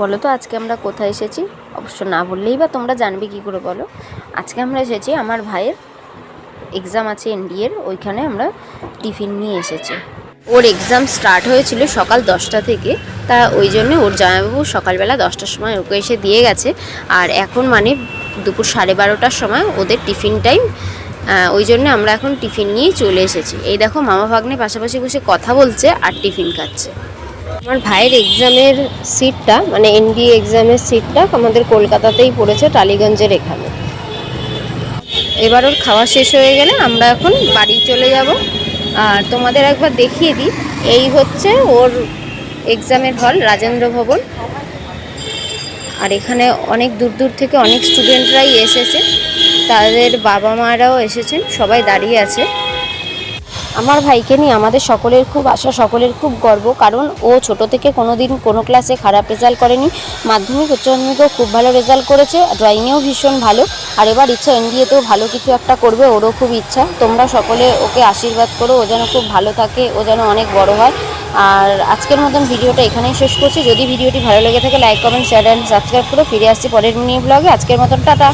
বলো তো, আজকে আমরা কোথায় এসেছি? অবশ্য না বললেই বা তোমরা জানবে কী করে বলো। আজকে আমরা এসেছি আমার ভাইয়ের এক্সাম আছে এনডিএর ওইখানে আমরা টিফিন নিয়ে এসেছি। ওর এক্সাম স্টার্ট হয়েছিল সকাল দশটা থেকে, তা ওই জন্য ওর জামাইবাবু সকালবেলা দশটার সময় ওকে এসে দিয়ে গেছে। আর এখন মানে দুপুর সাড়ে বারোটার সময় ওদের টিফিন টাইম ওই জন্য আমরা এখন টিফিন নিয়েই চলে এসেছি। এই দেখো, মামা ভাগ্নে পাশাপাশি বসে কথা বলছে আর টিফিন খাচ্ছে। আমার ভাইয়ের এক্সামের সিটটা মানে এনডিএ এক্সামের সিটটা আমাদের কলকাতাতেই পড়েছে, টালিগঞ্জের এখানে। এবার ওর খাওয়া শেষ হয়ে গেলে আমরা এখন বাড়ি চলে যাব। আর তোমাদের একবার দেখিয়ে দিই, এই হচ্ছে ওর এক্সামের হল রাজেন্দ্র ভবন। আর এখানে অনেক দূর দূর থেকে অনেক স্টুডেন্টরাই এসেছে। তাদের বাবা মারাও এসেছেন, সবাই দাঁড়িয়ে আছে। আমার ভাইকে নিয়ে আমাদের সকলের খুব আশা, সকলের খুব গর্ব, কারণ ও ছোট থেকে কোনো দিন কোনো ক্লাসে খারাপ রেজাল্ট করেনি। মাধ্যমিক, উচ্চ মাধ্যমিকেও খুব ভালো রেজাল্ট করেছে ড্রয়িংয়েও ভীষণ ভালো। আর এবার ইচ্ছা এনডিএতেও ভালো কিছু একটা করবে, ওরও খুব ইচ্ছা। তোমরা সকলে ওকে আশীর্বাদ করো, ও যেন খুব ভালো থাকে, ও যেন অনেক বড় হয়। আর আজকের মতন ভিডিওটা এখানেই শেষ করছি। যদি ভিডিওটি ভালো লেগে থাকে like comment share and subscribe করে ফিরে আসছি পরের মিনি ব্লগে আজকের মতন টাটা।